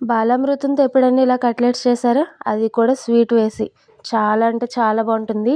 బాలామృతంతో ఎప్పుడైనా ఇలా కట్లెట్స్ చేశారా? అది కూడా స్వీట్ వేసి. చాలా అంటే చాలా బాగుంటుంది.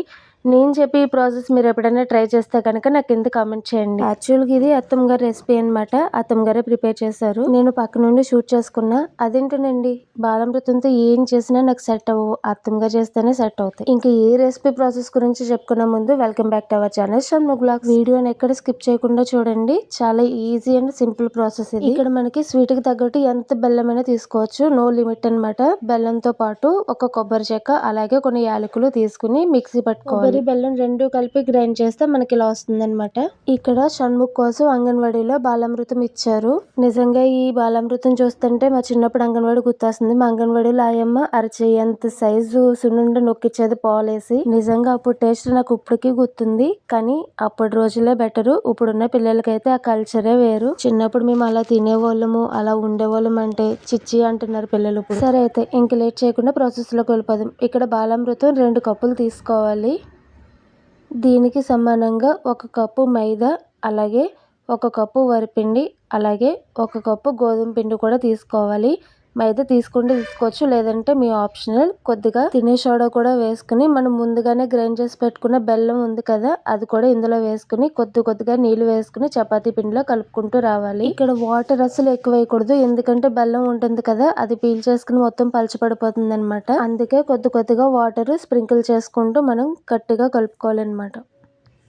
నేను చెప్పి ఈ ప్రాసెస్ మీరు ఎప్పుడైనా ట్రై చేస్తే కనుక నాకు కింద కామెంట్ చేయండి. యాక్చువల్గా ఇది అత్తమ్మ గారి రెసిపీ అనమాట అత్తమ్మ గారే ప్రిపేర్ చేశారు. నేను పక్క నుండి షూట్ చేసుకున్నా. అదేంటోనండి? బాలామృతంతో ఏం చేసినా నాకు సెట్ అవ్వవు. అత్తమ్మ గారు చేస్తేనే సెట్ అవుతాయి. ఇంకా ఏ రెసిపీ ప్రాసెస్ గురించి చెప్పుకున్న ముందు welcome back to our channel Sharma blog వీడియోని ఎక్కడ స్కిప్ చేయకుండా చూడండి. చాలా ఈజీ అండ్ సింపుల్ ప్రాసెస్ ఇది. ఇక్కడ మనకి స్వీట్కి తగ్గట్టు ఎంత బెల్లమైనా తీసుకోవచ్చు. నో లిమిట్ అన్నమాట. బెల్లంతో పాటు ఒక కొబ్బరి చెక్క అలాగే కొన్ని యాలకులు తీసుకుని మిక్సీ పట్టుకోవాలి. కొబ్బరి బెల్లం రెండు కలిపి గ్రైండ్ చేస్తే మనకి ఇలా వస్తుంది అనమాట ఇక్కడ షణ్ముఖ్ కోసం అంగన్వాడీలో బాలామృతం ఇచ్చారు. నిజంగా ఈ బాలామృతం చూస్తుంటే మా చిన్నప్పుడు అంగన్వాడి గుర్తొస్తుంది. మా అంగన్వాడీలో ఆయమ్మ అరచేయంత సైజు సున్నుండ నొక్కిచ్చేది పాలేసి. నిజంగా అప్పుడు టేస్ట్ నాకు ఇప్పటికీ గుర్తుంది. కానీ అప్పటి రోజులే బెటరు. ఇప్పుడున్న పిల్లలకైతే ఆ కల్చరే వేరు. చిన్నప్పుడు మేము అలా తినేవాళ్ళము అలా ఉండేవాళ్ళం అంటే చిచ్చి అంటున్నారు పిల్లలు ఇప్పుడు. సరే అయితే ఇంక లేట్ చేయకుండా ప్రాసెస్లోకి వెళ్ళిపోదాం. ఇక్కడ బాలామృతం రెండు కప్పులు తీసుకోవాలి. దీనికి సమానంగా ఒక కప్పు మైదా అలాగే ఒక కప్పు వరిపిండి అలాగే ఒక కప్పు గోధుమ పిండి కూడా తీసుకోవాలి. మైదా తీసుకుంటే తీసుకోవచ్చు. లేదంటే మీ ఆప్షనల్ కొద్దిగా తినే సోడా కూడా వేసుకుని మనం ముందుగానే గ్రైండ్ చేసి పెట్టుకున్న బెల్లం ఉంది కదా అది కూడా ఇందులో వేసుకుని కొద్ది కొద్దిగా నీళ్ళు వేసుకుని చపాతీ పిండిలో కలుపుకుంటూ రావాలి. ఇక్కడ వాటర్ అసలు ఎక్కువ వేయకూడదు ఎందుకంటే బెల్లం ఉంటుంది కదా అది పీల్ చేసుకుని మొత్తం పలచబడిపోతుంది అనమాట అందుకే కొద్ది కొద్దిగా వాటర్ స్ప్రింకిల్ చేసుకుంటూ మనం గట్టిగా కలుపుకోవాలన్నమాట.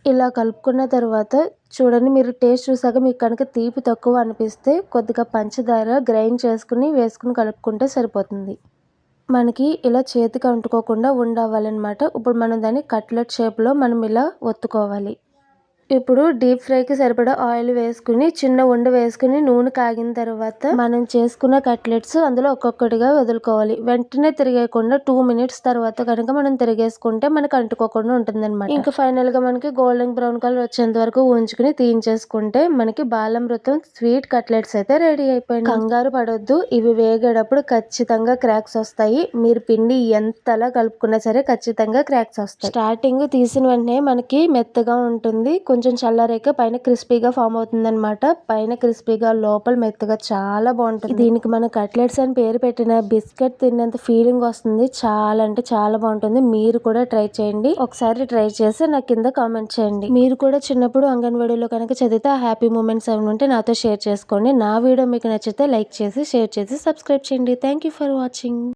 ఇలా కలుపుకున్న తర్వాత చూడండి మీరు టేస్ట్ చూసాక మీకు కనుక తీపి తక్కువ అనిపిస్తే కొద్దిగా పంచదార గ్రైండ్ చేసుకుని వేసుకుని కలుపుకుంటే సరిపోతుంది. మనకి ఇలా చేతికి అంటుకోకుండా ఉండవాలన్నమాట ఇప్పుడు మనం దాన్ని కట్లెట్ షేప్లో మనం ఇలా ఒత్తుకోవాలి. ఇప్పుడు డీప్ ఫ్రైకి సరిపడా ఆయిల్ వేసుకుని చిన్న ఉండ వేసుకుని నూనె కాగిన తర్వాత మనం చేసుకున్న కట్లెట్స్ అందులో ఒక్కొక్కటిగా వదులుకోవాలి. వెంటనే తిరిగేయకుండా టూ మినిట్స్ తర్వాత కనుక మనం తిరిగేసుకుంటే మనకు అంటుకోకుండా ఉంటుంది అనమాట ఇంకా ఫైనల్గా మనకి గోల్డెన్ బ్రౌన్ కలర్ వచ్చేంత వరకు ఉంచుకుని తీయించేసుకుంటే మనకి బాలామృతం స్వీట్ కట్లెట్స్ అయితే రెడీ అయిపోయింది కంగారు పడొద్దు. ఇవి వేగేటప్పుడు ఖచ్చితంగా క్రాక్స్ వస్తాయి. మీరు పిండి ఎంతలా కలుపుకున్నా సరే ఖచ్చితంగా క్రాక్స్ వస్తాయి. స్టార్టింగ్ తీసిన వెంటనే మనకి మెత్తగా ఉంటుంది. కొంచెం చల్లారాక పైన క్రిస్పీగా ఫామ్ అవుతుంది అనమాట పైన క్రిస్పీగా లోపల మెత్తగా చాలా బాగుంటుంది. దీనికి మన కట్లెట్స్ అని పేరు పెట్టిన బిస్కెట్ తిన్నంత ఫీలింగ్ వస్తుంది. చాలా అంటే చాలా బాగుంటుంది. మీరు కూడా ట్రై చేయండి. ఒకసారి ట్రై చేసి నా కింద కామెంట్ చేయండి. మీరు కూడా చిన్నప్పుడు అంగన్వాడీలో కనుక చదివితే ఆ హ్యాపీ మూమెంట్స్ ఏమైనా ఉంటే నాతో షేర్ చేసుకోండి. నా వీడియో మీకు నచ్చితే లైక్ చేసి షేర్ చేసి సబ్స్క్రైబ్ చేయండి. Thank you for watching.